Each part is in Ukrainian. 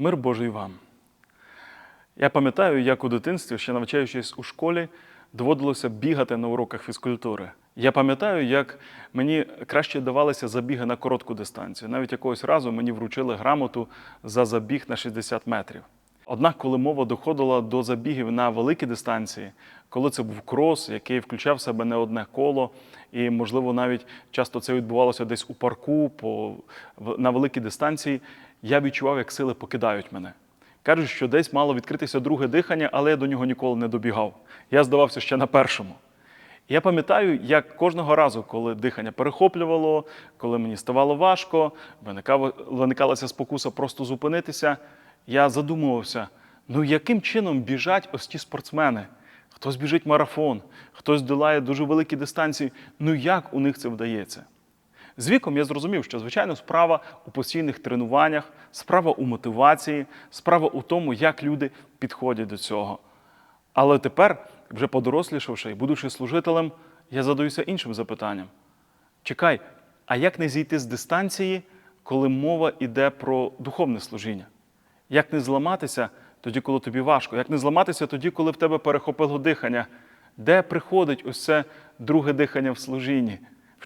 Мир Божий вам. Я пам'ятаю, як у дитинстві, ще навчаючись у школі, доводилося бігати на уроках фізкультури. Я пам'ятаю, як мені краще давалися забіги на коротку дистанцію. Навіть якогось разу мені вручили грамоту за забіг на 60 метрів. Однак, коли мова доходила до забігів на великі дистанції, коли це був крос, який включав в себе не одне коло, і, можливо, навіть часто це відбувалося десь у парку по, на великій дистанції, я відчував, як сили покидають мене. Кажуть, що десь мало відкритися друге дихання, але я до нього ніколи не добігав. Я здавався ще на першому. Я пам'ятаю, як кожного разу, коли дихання перехоплювало, коли мені ставало важко, виникалася спокуса просто зупинитися, я задумувався, ну яким чином біжать ось ті спортсмени? Хтось біжить марафон, хтось долає дуже великі дистанції. Ну як у них це вдається? З віком я зрозумів, що звичайно справа у постійних тренуваннях, справа у мотивації, справа у тому, як люди підходять до цього. Але тепер, вже подорослішавши і будучи служителем, я задаюся іншим запитанням: чекай, а як не зійти з дистанції, коли мова йде про духовне служіння? Як не зламатися тоді, коли тобі важко? Як не зламатися тоді, коли в тебе перехопило дихання? Де приходить це друге дихання в служінні?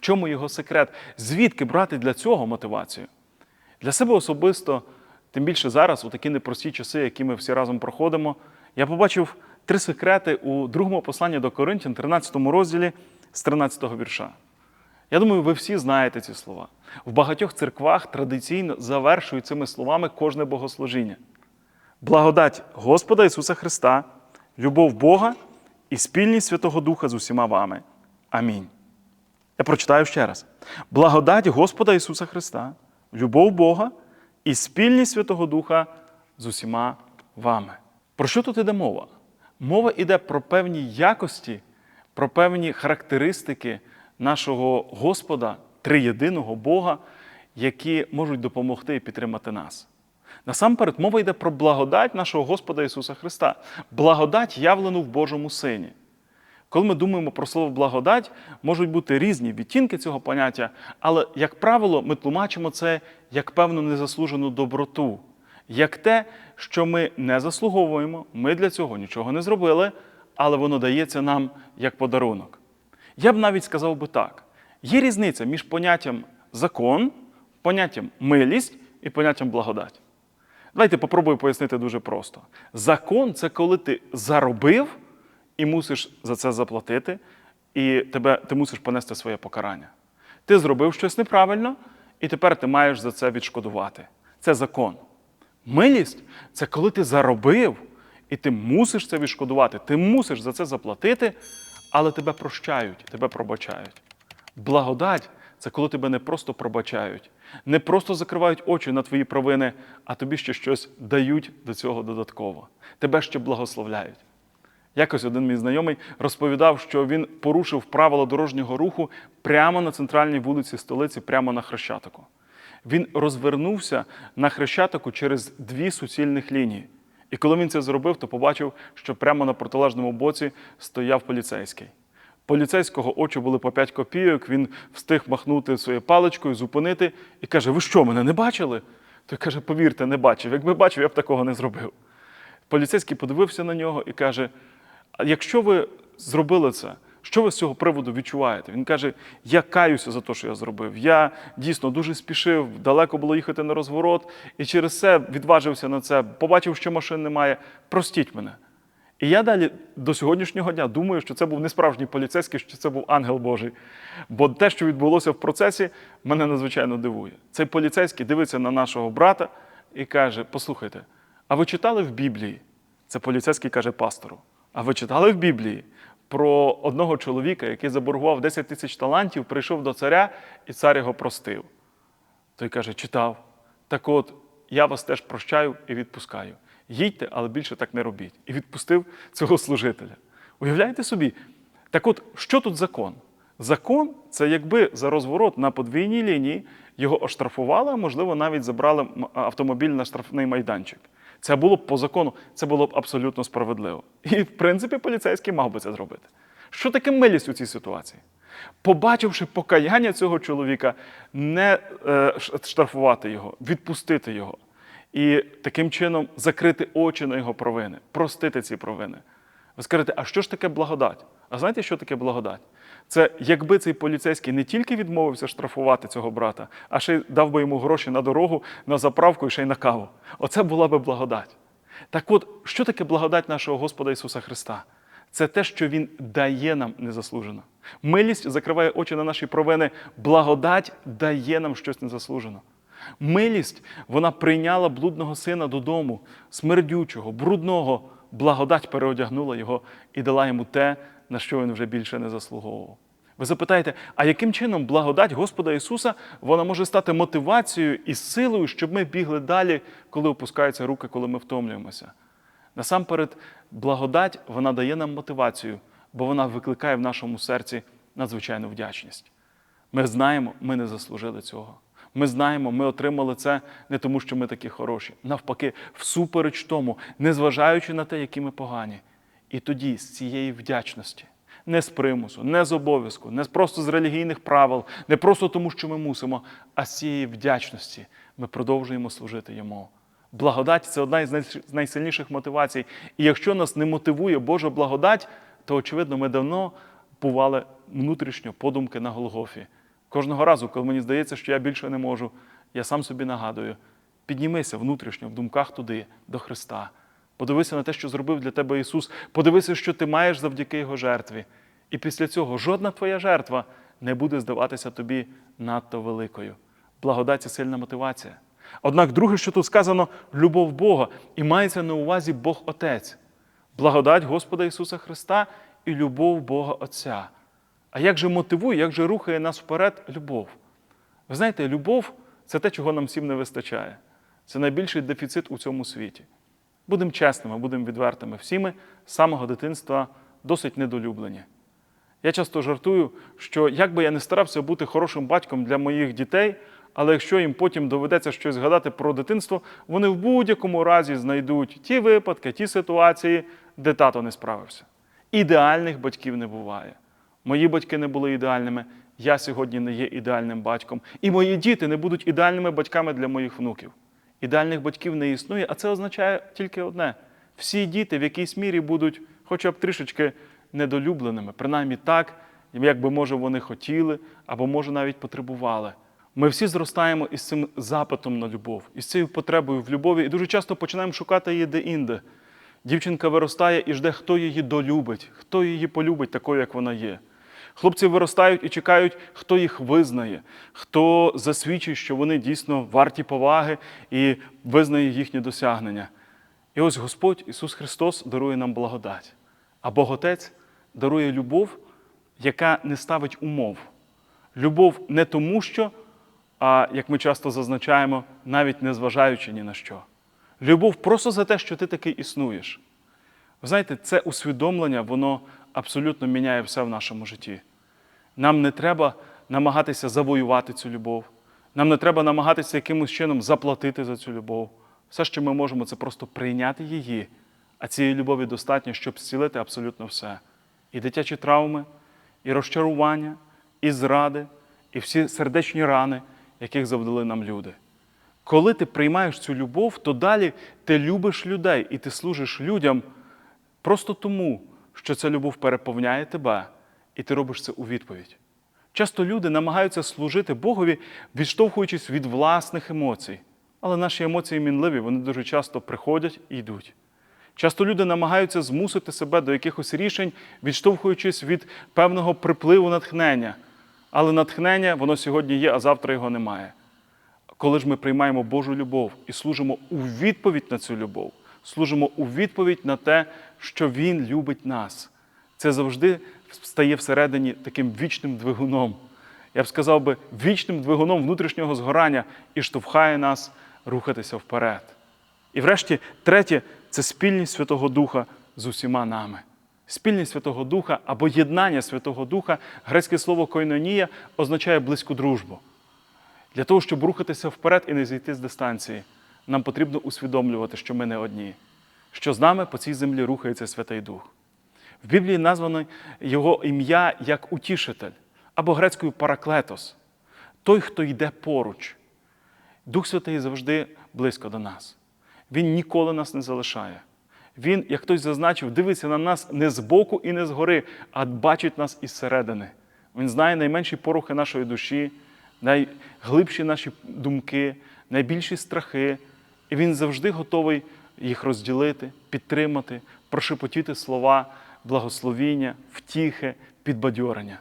Чому його секрет? Звідки брати для цього мотивацію? Для себе особисто, тим більше зараз, у такі непрості часи, які ми всі разом проходимо, я побачив три секрети у другому посланні до Коринтян, 13 розділі з 13 вірша. Я думаю, ви всі знаєте ці слова. В багатьох церквах традиційно завершують цими словами кожне богослужіння. Благодать Господа Ісуса Христа, любов Бога і спільність Святого Духа з усіма вами. Амінь. Я прочитаю ще раз: благодать Господа Ісуса Христа, любов Бога і спільність Святого Духа з усіма вами. Про що тут іде мова? Мова йде про певні якості, про певні характеристики нашого Господа, триєдиного Бога, які можуть допомогти і підтримати нас. Насамперед, мова йде про благодать нашого Господа Ісуса Христа, благодать, явлену в Божому Сині. Коли ми думаємо про слово благодать, можуть бути різні відтінки цього поняття, але, як правило, ми тлумачимо це як певну незаслужену доброту, як те, що ми не заслуговуємо, ми для цього нічого не зробили, але воно дається нам як подарунок. Я б навіть сказав би так: є різниця між поняттям закон, поняттям милість і поняттям благодать. Давайте попробую пояснити дуже просто. Закон це коли ти заробив і мусиш за це заплатити, і тебе, ти мусиш понести своє покарання. Ти зробив щось неправильно, і тепер ти маєш за це відшкодувати. Це закон. Милість це коли ти заробив, і ти мусиш це відшкодувати. Ти мусиш за це заплатити, але тебе прощають, тебе пробачають. Благодать це коли тебе не просто пробачають, не просто закривають очі на твої провини, а тобі ще щось дають до цього додатково. Тебе ще благословляють. Якось один мій знайомий розповідав, що він порушив правила дорожнього руху прямо на центральній вулиці столиці, прямо на Хрещатику. Він розвернувся на Хрещатику через дві суцільних лінії. І коли він це зробив, то побачив, що прямо на протилежному боці стояв поліцейський. Поліцейського очі були по 5 копійок, він встиг махнути своєю паличкою, зупинити і каже: Ви що, мене не бачили? Той каже, повірте, не бачив. Якби бачив, я б такого не зробив. Поліцейський подивився на нього і каже: якщо ви зробили це, що ви з цього приводу відчуваєте? Він каже: Я каюся за те, що я зробив. Я дійсно дуже спішив, далеко було їхати на розворот, і через це відважився на це, побачив, що машин немає. Простіть мене. І я далі до сьогоднішнього дня думаю, що це був не справжній поліцейський, що це був ангел Божий. Бо те, що відбулося в процесі, мене надзвичайно дивує. Цей поліцейський дивиться на нашого брата і каже: Послухайте, а ви читали в Біблії? Це поліцейський каже пастору. А ви читали в Біблії про одного чоловіка, який заборгував 10 тисяч талантів, прийшов до царя, і цар його простив. Той каже: читав. Так от, я вас теж прощаю і відпускаю. Їдьте, але більше так не робіть. І відпустив цього служителя. Уявляєте собі? Так от, що тут закон? Закон це якби за розворот на подвійній лінії його оштрафували, а можливо, навіть забрали автомобіль на штрафний майданчик. Це було б по закону, це було б абсолютно справедливо. І, в принципі, поліцейський мав би це зробити. Що таке милість у цій ситуації? Побачивши покаяння цього чоловіка, не е, штрафувати його, відпустити його. і таким чином закрити очі на його провини, простити ці провини. Ви скажете, а що ж таке благодать? А знаєте, що таке благодать? Це якби цей поліцейський не тільки відмовився штрафувати цього брата, а ще й дав би йому гроші на дорогу, на заправку і ще й на каву. Оце була би благодать. Так от, що таке благодать нашого Господа Ісуса Христа? Це те, що Він дає нам незаслужено. Милість закриває очі на наші провини, благодать дає нам щось незаслужено. Милість вона прийняла блудного сина додому, смердючого, брудного, благодать переодягнула його і дала йому те, на що він вже більше не заслуговував. Ви запитаєте, а яким чином благодать Господа Ісуса вона може стати мотивацією і силою, щоб ми бігли далі, коли опускаються руки, коли ми втомлюємося? Насамперед, благодать вона дає нам мотивацію, бо вона викликає в нашому серці надзвичайну вдячність. Ми знаємо, ми не заслужили цього. Ми знаємо, ми отримали це не тому, що ми такі хороші. Навпаки, всупереч тому, незважаючи на те, які ми погані. І тоді з цієї вдячності, не з примусу, не з обов'язку, не просто з релігійних правил, не просто тому, що ми мусимо, а з цієї вдячності ми продовжуємо служити йому. Благодать це одна із найсильніших мотивацій. І якщо нас не мотивує Божа благодать, то очевидно ми давно бували внутрішньо подумки на Голгофі. Кожного разу, коли мені здається, що я більше не можу, я сам собі нагадую: піднімися внутрішньо в думках туди, до Христа. Подивися на те, що зробив для тебе Ісус. Подивися, що ти маєш завдяки Його жертві. І після цього жодна твоя жертва не буде здаватися тобі надто великою. Благодать це сильна мотивація. Однак, друге, що тут сказано, любов Бога, і мається на увазі Бог Отець, благодать Господа Ісуса Христа і любов Бога Отця. А як же мотивує, як же рухає нас вперед любов? Ви знаєте, любов це те, чого нам всім не вистачає. Це найбільший дефіцит у цьому світі. Будемо чесними, будемо відвертими. Всі ми з самого дитинства досить недолюблені. Я часто жартую, що як би я не старався бути хорошим батьком для моїх дітей, але якщо їм потім доведеться щось згадати про дитинство, вони в будь-якому разі знайдуть ті випадки, ті ситуації, де тато не справився. Ідеальних батьків не буває. Мої батьки не були ідеальними, я сьогодні не є ідеальним батьком. І мої діти не будуть ідеальними батьками для моїх внуків. Ідеальних батьків не існує, а це означає тільки одне: всі діти в якійсь мірі будуть хоча б трішечки недолюбленими, принаймні так, як би, може, вони хотіли, або, може, навіть потребували. Ми всі зростаємо із цим запитом на любов, із цією потребою в любові, і дуже часто починаємо шукати її де-інде. Дівчинка виростає і жде, хто її долюбить, хто її полюбить такою, як вона є. Хлопці виростають і чекають, хто їх визнає, хто засвідчить, що вони дійсно варті поваги і визнає їхні досягнення. І ось Господь Ісус Христос дарує нам благодать, а Бог Отець дарує любов, яка не ставить умов. Любов не тому, що, а як ми часто зазначаємо, навіть не зважаючи ні на що. Любов просто за те, що ти таки існуєш. Ви знаєте, це усвідомлення, воно абсолютно міняє все в нашому житті. Нам не треба намагатися завоювати цю любов. Нам не треба намагатися якимось чином заплатити за цю любов. Все, що ми можемо, це просто прийняти її, а цієї любові достатньо, щоб зцілити абсолютно все. І дитячі травми, і розчарування, і зради, і всі сердечні рани, яких завдали нам люди. Коли ти приймаєш цю любов, то далі ти любиш людей і ти служиш людям просто тому, що ця любов переповняє тебе, і ти робиш це у відповідь. Часто люди намагаються служити Богові, відштовхуючись від власних емоцій. Але наші емоції мінливі, вони дуже часто приходять і йдуть. Часто люди намагаються змусити себе до якихось рішень, відштовхуючись від певного припливу натхнення. Але натхнення, воно сьогодні є, а завтра його немає. Коли ж ми приймаємо Божу любов і служимо у відповідь на цю любов, служимо у відповідь на те, що Він любить нас, це завжди стає всередині таким вічним двигуном. Я б сказав би, вічним двигуном внутрішнього згорання і штовхає нас рухатися вперед. І врешті, третє це спільність Святого Духа з усіма нами. Спільність Святого Духа або єднання Святого Духа, грецьке слово койнонія означає близьку дружбу. Для того, щоб рухатися вперед і не зійти з дистанції, нам потрібно усвідомлювати, що ми не одні, що з нами по цій землі рухається Святий Дух. В Біблії названо його ім'я як утішитель або грецькою параклетос той, хто йде поруч. Дух Святий завжди близько до нас. Він ніколи нас не залишає. Він, як хтось зазначив, дивиться на нас не збоку і не згори, а бачить нас із середини. Він знає найменші порухи нашої душі, найглибші наші думки, найбільші страхи. І він завжди готовий їх розділити, підтримати, прошепотіти слова, благословіння, втіхи, підбадьорення.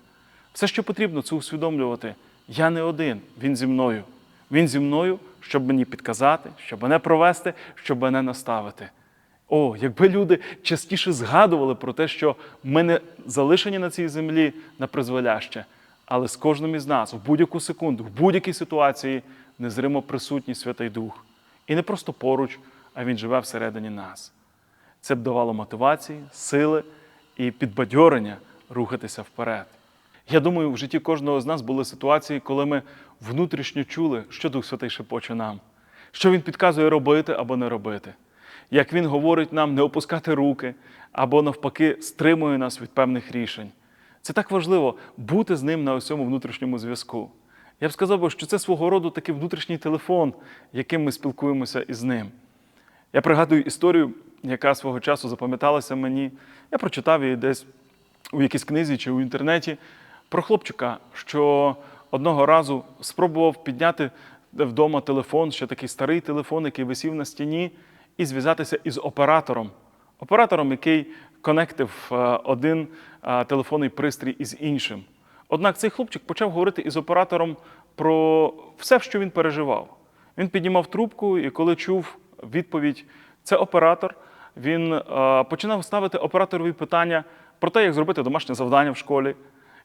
Все, що потрібно, це усвідомлювати. Я не один, він зі мною. Він зі мною, щоб мені підказати, щоб мене провести, щоб мене наставити. О, якби люди частіше згадували про те, що ми не залишені на цій землі на призволяще, але з кожним із нас в будь-яку секунду, в будь-якій ситуації незримо присутній Святий Дух. І не просто поруч, а Він живе всередині нас. Це б давало мотивації, сили і підбадьорення рухатися вперед. Я думаю, в житті кожного з нас були ситуації, коли ми внутрішньо чули, що Дух Святий шепоче нам, що Він підказує робити або не робити, як Він говорить нам не опускати руки або навпаки стримує нас від певних рішень. Це так важливо бути з ним на усьому внутрішньому зв'язку. Я б сказав, би, що це свого роду такий внутрішній телефон, яким ми спілкуємося із ним. Я пригадую історію, яка свого часу запам'яталася мені. Я прочитав її десь у якійсь книзі чи у інтернеті про хлопчика, що одного разу спробував підняти вдома телефон, ще такий старий телефон, який висів на стіні, і зв'язатися із оператором. Оператором, який конектив е, один е, телефонний пристрій із іншим. Однак цей хлопчик почав говорити із оператором про все, що він переживав. Він піднімав трубку, і коли чув відповідь, це оператор, він е, починав ставити операторові питання про те, як зробити домашнє завдання в школі.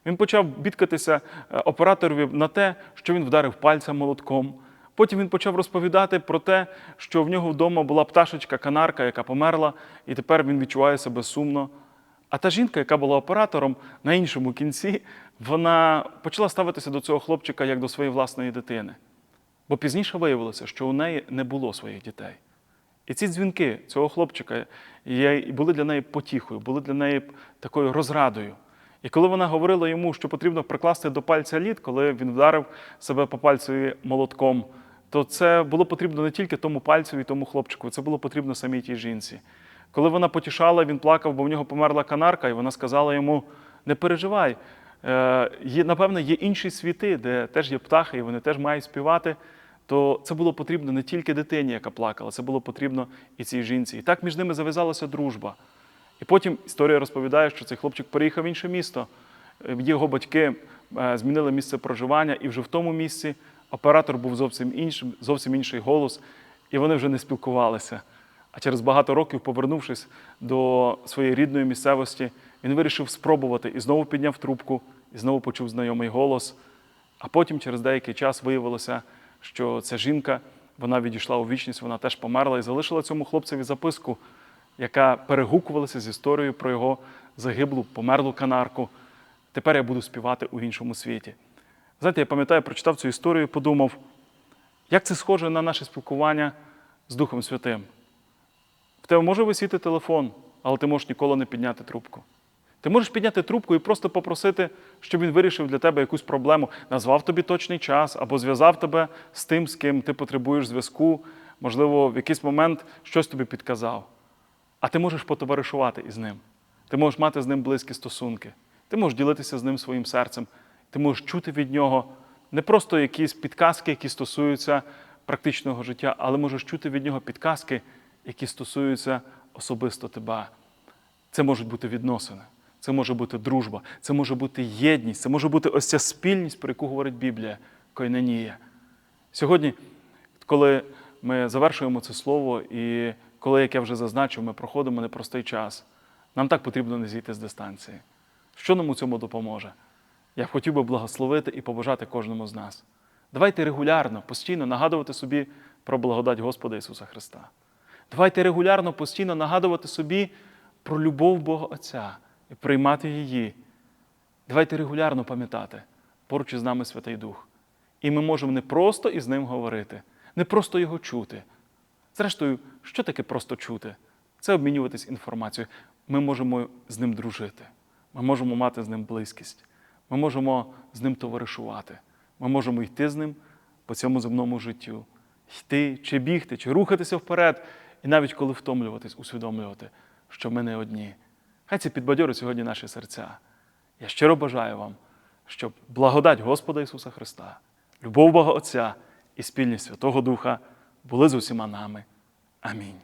Він почав бідкатися е, операторові на те, що він вдарив пальцем молотком. Потім він почав розповідати про те, що в нього вдома була пташечка, канарка, яка померла, і тепер він відчуває себе сумно. А та жінка, яка була оператором на іншому кінці, вона почала ставитися до цього хлопчика як до своєї власної дитини. Бо пізніше виявилося, що у неї не було своїх дітей. І ці дзвінки цього хлопчика були для неї потіхою, були для неї такою розрадою. І коли вона говорила йому, що потрібно прикласти до пальця лід, коли він вдарив себе по пальцеві молотком, то це було потрібно не тільки тому пальцю і тому хлопчику, це було потрібно самій тій жінці. Коли вона потішала, він плакав, бо в нього померла канарка, і вона сказала йому: не переживай, е, є, напевно, є інші світи, де теж є птахи, і вони теж мають співати. То це було потрібно не тільки дитині, яка плакала, це було потрібно і цій жінці. І так між ними зав'язалася дружба. І потім історія розповідає, що цей хлопчик переїхав в інше місто. Е, Його батьки е, змінили місце проживання, і вже в тому місці оператор був зовсім іншим, зовсім інший голос, і вони вже не спілкувалися. А через багато років, повернувшись до своєї рідної місцевості, він вирішив спробувати і знову підняв трубку, і знову почув знайомий голос. А потім, через деякий час, виявилося, що ця жінка вона відійшла у вічність, вона теж померла і залишила цьому хлопцеві записку, яка перегукувалася з історією про його загиблу, померлу канарку. Тепер я буду співати у іншому світі. Знаєте, я пам'ятаю, прочитав цю історію і подумав, як це схоже на наше спілкування з Духом Святим. Тебе може висіти телефон, але ти можеш ніколи не підняти трубку. Ти можеш підняти трубку і просто попросити, щоб він вирішив для тебе якусь проблему, назвав тобі точний час або зв'язав тебе з тим, з ким ти потребуєш зв'язку, можливо, в якийсь момент щось тобі підказав. А ти можеш потоваришувати із ним. Ти можеш мати з ним близькі стосунки. Ти можеш ділитися з ним своїм серцем. Ти можеш чути від нього не просто якісь підказки, які стосуються практичного життя, але можеш чути від нього підказки, які стосуються особисто тебе. Це можуть бути відносини, це може бути дружба, це може бути єдність, це може бути ось ця спільність, про яку говорить Біблія, койнанія. Сьогодні, коли ми завершуємо це слово, і коли, як я вже зазначив, ми проходимо непростий час, нам так потрібно не зійти з дистанції. Що нам у цьому допоможе? Я хотів би благословити і побажати кожному з нас. Давайте регулярно, постійно нагадувати собі про благодать Господа Ісуса Христа. Давайте регулярно, постійно нагадувати собі про любов Бога Отця і приймати її. Давайте регулярно пам'ятати, поруч із нами Святий Дух. І ми можемо не просто із ним говорити, не просто його чути. Зрештою, що таке просто чути? Це обмінюватись інформацією. Ми можемо з ним дружити, ми можемо мати з ним близькість, ми можемо з ним товаришувати, ми можемо йти з ним по цьому земному життю, йти чи бігти, чи рухатися вперед. І навіть коли втомлюватись, усвідомлювати, що ми не одні. Хай це підбадьорить сьогодні наші серця. Я щиро бажаю вам, щоб благодать Господа Ісуса Христа, любов Бога Отця і спільність Святого Духа були з усіма нами. Амінь.